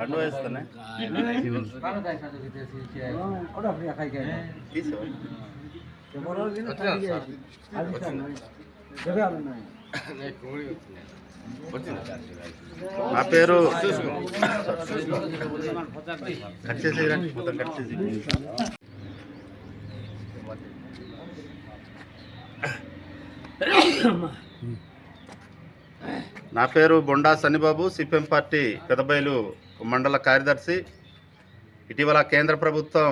అడ్డు వేస్తానే తీసేవా నా పేరు కట్ చేసి మొత్తం కట్ చేసి నా పేరు బొండా సన్నిబాబు సిపిఎం పార్టీ పెదబయలు మండల కార్యదర్శి. ఇటీవల కేంద్ర ప్రభుత్వం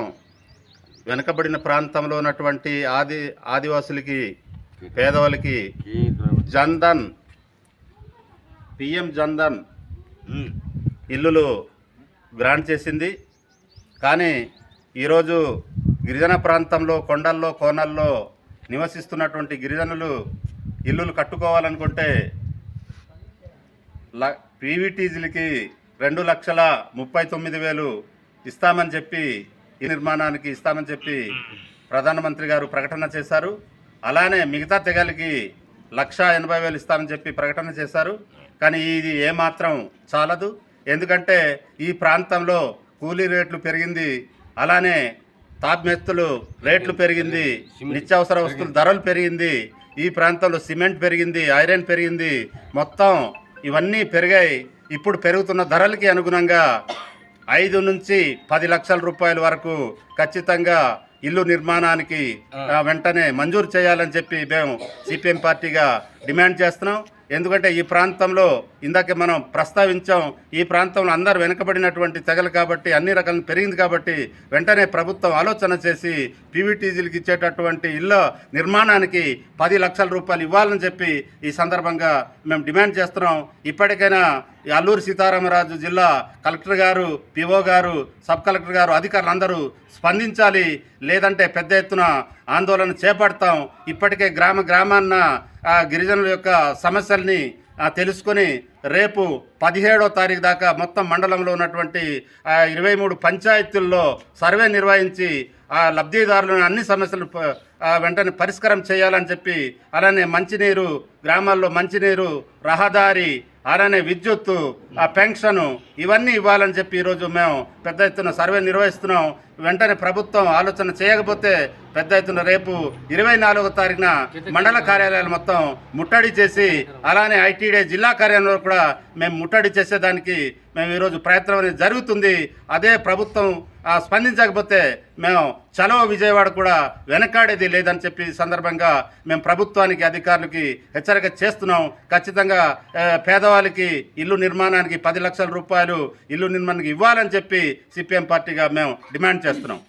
వెనుకబడిన ప్రాంతంలో ఉన్నటువంటి ఆది ఆదివాసులకి పేదవాళ్ళకి జన్ధన్ పిఎం జన్ధన్ ఇల్లులు గ్రాంట్ చేసింది. కానీ ఈరోజు గిరిజన ప్రాంతంలో కొండల్లో కోనల్లో నివసిస్తున్నటువంటి గిరిజనులు ఇల్లులు కట్టుకోవాలనుకుంటే ల పీవీటీజీలకి రెండు లక్షల ముప్పై తొమ్మిది వేలు ఇస్తామని చెప్పి ఈ నిర్మాణానికి ఇస్తామని చెప్పి ప్రధానమంత్రి గారు ప్రకటన చేశారు. అలానే మిగతా తెగలకి లక్ష ఎనభై వేలు ఇస్తామని చెప్పి ప్రకటన చేశారు. కానీ ఇది ఏమాత్రం చాలదు. ఎందుకంటే ఈ ప్రాంతంలో కూలీ రేట్లు పెరిగింది. అలానే తాప్మెత్తులు రేట్లు పెరిగింది. నిత్యావసర వస్తువుల ధరలు పెరిగింది. ఈ ప్రాంతంలో సిమెంట్ పెరిగింది ఐరన్ పెరిగింది. మొత్తం ఇవన్నీ పెరిగాయి. ఇప్పుడు పెరుగుతున్న ధరలకి అనుగుణంగా ఐదు నుంచి పది లక్షల రూపాయల వరకు ఖచ్చితంగా ఇల్లు నిర్మాణానికి వెంటనే మంజూరు చేయాలని చెప్పి మేము సిపిఎం పార్టీగా డిమాండ్ చేస్తున్నాం. ఎందుకంటే ఈ ప్రాంతంలో ఇందాక మనం ప్రస్తావించాం ఈ ప్రాంతంలో అందరు వెనుకబడినటువంటి తెగలు కాబట్టి అన్ని రకాలు పెరిగింది కాబట్టి వెంటనే ప్రభుత్వం ఆలోచన చేసి పీవీటీజీలకు ఇచ్చేటటువంటి ఇళ్ళ నిర్మాణానికి పది లక్షల రూపాయలు ఇవ్వాలని చెప్పి ఈ సందర్భంగా మేము డిమాండ్ చేస్తున్నాం. ఇప్పటికైనా ఈ అల్లూరు సీతారామరాజు జిల్లా కలెక్టర్ గారు పిఓ గారు సబ్ కలెక్టర్ గారు అధికారులు అందరూ స్పందించాలి. లేదంటే పెద్ద ఎత్తున ఆందోళన చేపడతాం. ఇప్పటికే గ్రామ గ్రామాన్న గిరిజనుల యొక్క సమస్యల్ని తెలుసుకొని రేపు పదిహేడో తారీఖు దాకా మొత్తం మండలంలో ఉన్నటువంటి ఇరవై మూడు పంచాయతీల్లో సర్వే నిర్వహించి ఆ లబ్ధిదారులను అన్ని సమస్యలు వెంటనే పరిష్కారం చేయాలని చెప్పి అలానే మంచినీరు గ్రామాల్లో మంచినీరు రహదారి అలానే విద్యుత్తు ఆ పెన్షను ఇవన్నీ ఇవ్వాలని చెప్పి ఈరోజు మేము పెద్ద ఎత్తున సర్వే నిర్వహిస్తున్నాం. వెంటనే ప్రభుత్వం ఆలోచన చేయకపోతే పెద్ద ఎత్తున రేపు ఇరవై నాలుగో తారీఖున మండల కార్యాలయాలు మొత్తం ముట్టడి చేసి అలానే ఐటీడీ జిల్లా కార్యాలయంలో కూడా మేము ముట్టడి చేసేదానికి మేము ఈరోజు ప్రయత్నం అనేది జరుగుతుంది. అదే ప్రభుత్వం ఆ, స్పందించకపోతే మేము చలవ విజయవాడ కూడా వెనకాడేది లేదని చెప్పి సందర్భంగా మేము ప్రభుత్వానికి అధికారులకి హెచ్చరిక చేస్తున్నాం. ఖచ్చితంగా పేదవాళ్ళకి ఇల్లు నిర్మాణానికి పది లక్షల రూపాయలు ఇల్లు నిర్మాణానికి ఇవ్వాలని చెప్పి సిపిఎం పార్టీగా మేము డిమాండ్ చేస్తున్నాం.